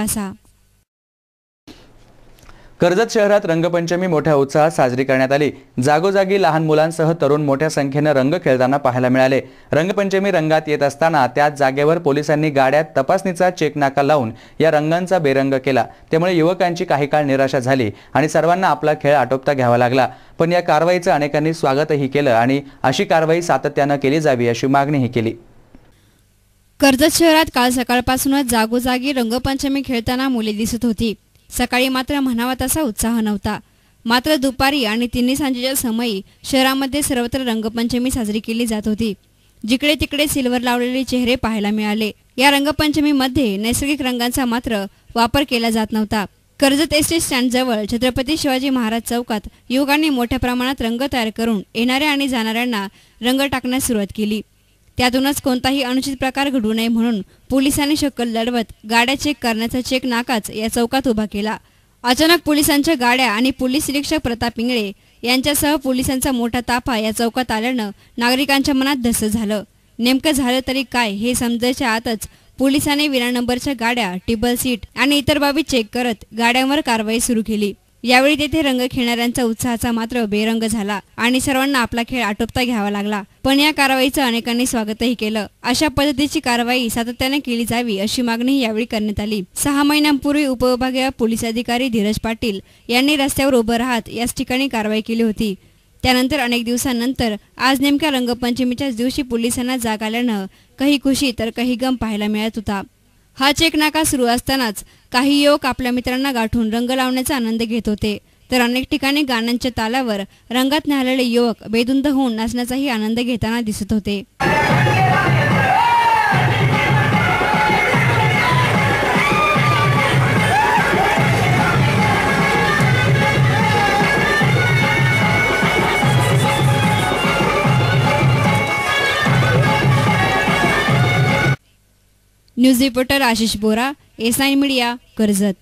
असा कर्जत शहरात रंगपंचमी मोठ्या उत्साहात साजरी करण्यात आली. जागोजागी लहान मुलांसह तरुण मोठ्या संख्येनं रंग खेळताना पाहायला मिळाले. रंगपंचमी रंगात येत असताना त्याच जागेवर पोलिसांनी गाड्यात तपासणीचा चेक नाका लावून या रंगांचा बेरंग केला. त्यामुळे युवकांची काही काळ निराशा झाली आणि सर्वांना आपला खेळ आटोपता घ्यावा लागला. पण या कारवाईचं अनेकांनी स्वागतही केलं आणि अशी कारवाई सातत्यानं केली जावी अशी मागणीही केली. कर्जत शहरात काल सकाळपासूनच जागोजागी रंगपंचमी खेळताना मुले दिसत होती. सकाळी मात्र म्हणावा तसा उत्साह नव्हता. मात्र दुपारी आणि तिन्ही सांजेच्या समयी शहरामध्ये सर्वत्र रंगपंचमी साजरी केली जात होती. जिकडे तिकडे सिल्वर लावलेले चेहरे पाहायला मिळाले. या रंगपंचमीमध्ये नैसर्गिक रंगांचा मात्र वापर केला जात नव्हता. कर्जत एसटी स्टँडजवळ छत्रपती शिवाजी महाराज चौकात युवकांनी मोठ्या प्रमाणात रंग तयार करून येणाऱ्या आणि जाणाऱ्यांना रंग टाकण्यास सुरुवात केली. त्यातूनच कोणताही अनुचित प्रकार घडू नये म्हणून पोलिसांनी शक्कल लढवत गाड्या चेक करण्याचा चेक नाकाच या चौकात उभा केला. अचानक पोलिसांच्या गाड्या आणि पोलीस निरीक्षक प्रताप इंगळे यांच्यासह पोलिसांचा मोठा ताफा या चौकात आल्यानं नागरिकांच्या मनात धस झालं. नेमकं झालं तरी काय हे समजायच्या आतच पोलिसांनी विना नंबरच्या गाड्या टिबल सीट आणि इतर बाबी चेक करत गाड्यांवर कारवाई सुरू केली. यावेळी तेथे रंग खेळणाऱ्यांचा उत्साहाचा मात्र बेरंग झाला आणि सर्वांना आपला खेळ आटोपता घ्यावा लागला. पण या कारवाईचं अनेकांनी स्वागतही केलं. अशा पद्धतीची कारवाई सातत्याने केली जावी अशी मागणी यावेळी करण्यात आली. सहा महिन्यांपूर्वी उपविभागीय पोलीस अधिकारी धीरज पाटील यांनी रस्त्यावर उभं राहत याच ठिकाणी कारवाई केली होती. त्यानंतर अनेक दिवसांनंतर आज नेमक्या रंगपंचमीच्याच दिवशी पोलिसांना जाग आल्यानं काही खुशी तर काही गम पाहायला मिळत होता. हा चेकनाका सुरू असतानाच काही युवक आपल्या मित्रांना गाठून रंग लावण्याचा आनंद घेत होते. तर अनेक ठिकाणी गाण्यांच्या तालावर रंगात न्यालेले युवक बेदुंद होऊन नाचण्याचाही आनंद घेताना दिसत होते. News reporter Ashish Bora S media Karjat.